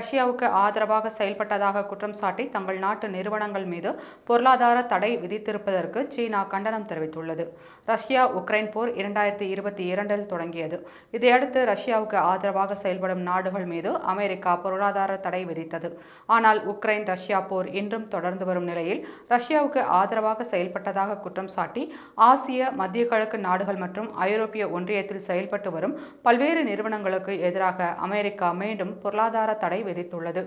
ரஷ்யாவுக்கு ஆதரவாக செயல்பட்டதாக குற்றம் சாட்டி தங்கள் நாட்டு நிறுவனங்கள் மீது பொருளாதார தடை விதித்திருப்பதற்கு சீனா கண்டனம் தெரிவித்துள்ளது. ரஷ்யா உக்ரைன் போர் இரண்டாயிரத்தி இருபத்தி இரண்டில் தொடங்கியது. இதையடுத்து ரஷ்யாவுக்கு ஆதரவாக செயல்படும் நாடுகள் மீது அமெரிக்கா பொருளாதார தடை விதித்தது. ஆனால் உக்ரைன் ரஷ்யா போர் இன்றும் தொடர்ந்து வரும் நிலையில் ரஷ்யாவுக்கு ஆதரவாக செயல்பட்டதாக குற்றம் சாட்டி ஆசிய மத்திய கிழக்கு நாடுகள் மற்றும் ஐரோப்பிய ஒன்றியத்தில் செயல்பட்டு வரும் பல்வேறு நிறுவனங்களுக்கு எதிராக அமெரிக்கா மீண்டும் பொருளாதார தடை விதித்துள்ளது.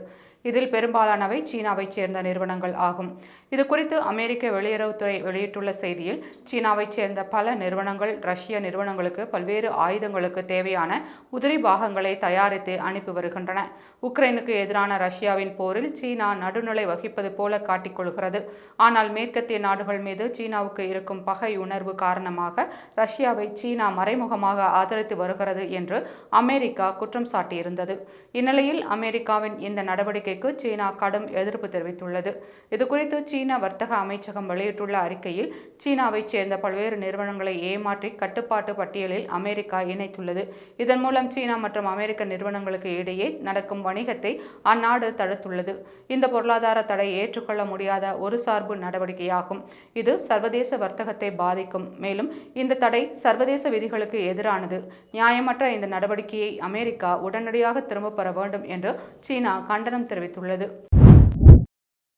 இதில் பெரும்பாலானவை சீனாவைச் சேர்ந்த நிறுவனங்கள் ஆகும். இது குறித்து அமெரிக்க வெளியுறவுத்துறை வெளியிட்டுள்ள செய்தியில் சீனாவைச் சேர்ந்த பல நிறுவனங்கள் ரஷ்ய நிறுவனங்களுக்கு பல்வேறு ஆயுதங்களுக்கு தேவையான உதிரி பாகங்களை தயாரித்து அனுப்பி வருகின்றன. உக்ரைனுக்கு எதிரான ரஷ்யாவின் போரில் சீனா நடுநிலை வகிப்பது போல காட்டிக்கொள்கிறது ஆனால் மேற்கத்திய நாடுகள் மீது சீனாவுக்கு இருக்கும் பகை உணர்வு காரணமாக ரஷ்யாவை சீனா மறைமுகமாக ஆதரித்து வருகிறது என்று அமெரிக்கா குற்றம் சாட்டியிருந்தது. இந்நிலையில் அமெரிக்காவின் இந்த நடவடிக்கைக்கு சீனா கடும் எதிர்ப்பு தெரிவித்துள்ளது. இதுகுறித்து சீன வர்த்தக அமைச்சகம் வெளியிட்டுள்ள அறிக்கையில் சீனாவைச் சேர்ந்த பல்வேறு நிறுவனங்களை ஏமாற்றி கட்டுப்பாட்டு பட்டியலில் அமெரிக்கா இணைத்துள்ளது. இதன் மூலம் சீனா மற்றும் அமெரிக்க நிறுவனங்களுக்கு இடையே நடக்கும் வணிகத்தை அந்நாடு தடுத்துள்ளது. இந்த பொருளாதார தடை ஏற்றுக்கொள்ள முடியாத ஒரு சார்பு நடவடிக்கையாகும். இது சர்வதேச வர்த்தகத்தை பாதிக்கும். மேலும் இந்த தடை சர்வதேச விதிகளுக்கு எதிரானது. நியாயமற்ற இந்த நடவடிக்கையை அமெரிக்கா உடனடியாக திரும்ப பெற வேண்டும் என்று சீனா கண்டனம் தெரிவித்துள்ளது.